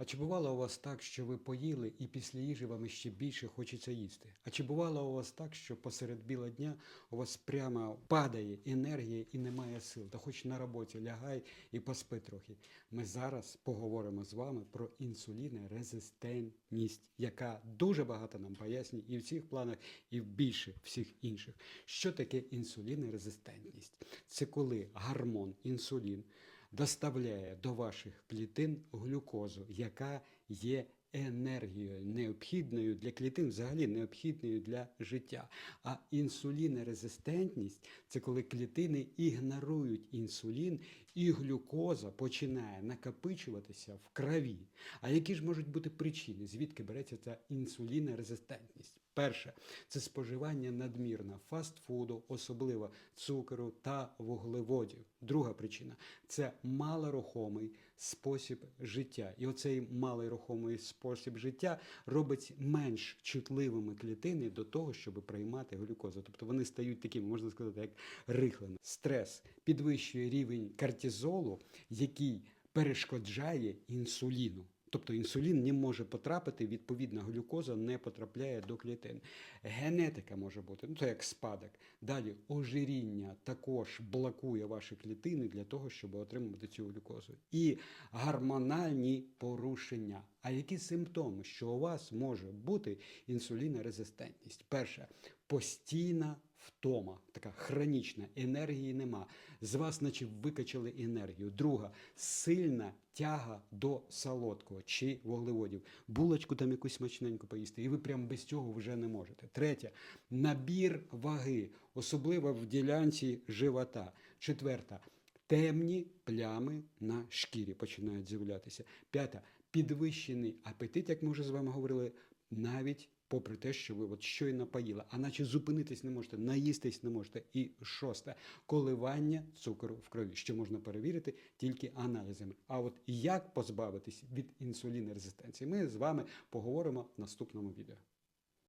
А чи бувало у вас так, що ви поїли і після їжі вам ще більше хочеться їсти? А чи бувало у вас так, що посеред біла дня у вас прямо падає енергія і немає сил? Та хоч на роботі лягай і поспи трохи. Ми зараз поговоримо з вами про інсулінорезистентність, яка дуже багато нам пояснює і в цих планах, і в більше всіх інших. Що таке інсулінорезистентність? Це коли гормон інсулін доставляє до ваших клітин глюкозу, яка є енергією необхідною для клітин, взагалі необхідною для життя. А інсулінорезистентність це коли клітини ігнорують інсулін, і глюкоза починає накопичуватися в крові. А які ж можуть бути причини? Звідки береться ця інсулінорезистентність? Перше це споживання надмірно фастфуду, особливо цукру та вуглеводів. Друга причина це малорухомий спосіб життя. І оцей малорухомий спосіб життя робить менш чутливими клітини до того, щоб приймати глюкозу. Тобто вони стають такими, можна сказати, як рихлими. Стрес підвищує рівень кортизолу, який перешкоджає інсуліну. Тобто інсулін не може потрапити, відповідно, глюкоза не потрапляє до клітин. Генетика може бути, ну це як спадок. Далі ожиріння також блокує ваші клітини для того, щоб отримувати цю глюкозу. І гормональні порушення. А які симптоми, що у вас може бути інсулінорезистентність? Перше постійна втома, така хронічна, енергії нема. З вас, наче викачали енергію. Друга сильна тяга до солодкого чи вуглеводів. Булочку там якусь смачненьку поїсти, і ви прям без цього вже не можете. Третє набір ваги, особливо в ділянці живота. Четверта. Темні плями на шкірі починають з'являтися. П'ята підвищений апетит, як ми вже з вами говорили, навіть попри те, що ви от щойно поїли, а наче зупинитись не можете, наїстись не можете. І шосте коливання цукру в крові, що можна перевірити тільки аналізами. А от як позбавитись від інсулінорезистенції, ми з вами поговоримо в наступному відео.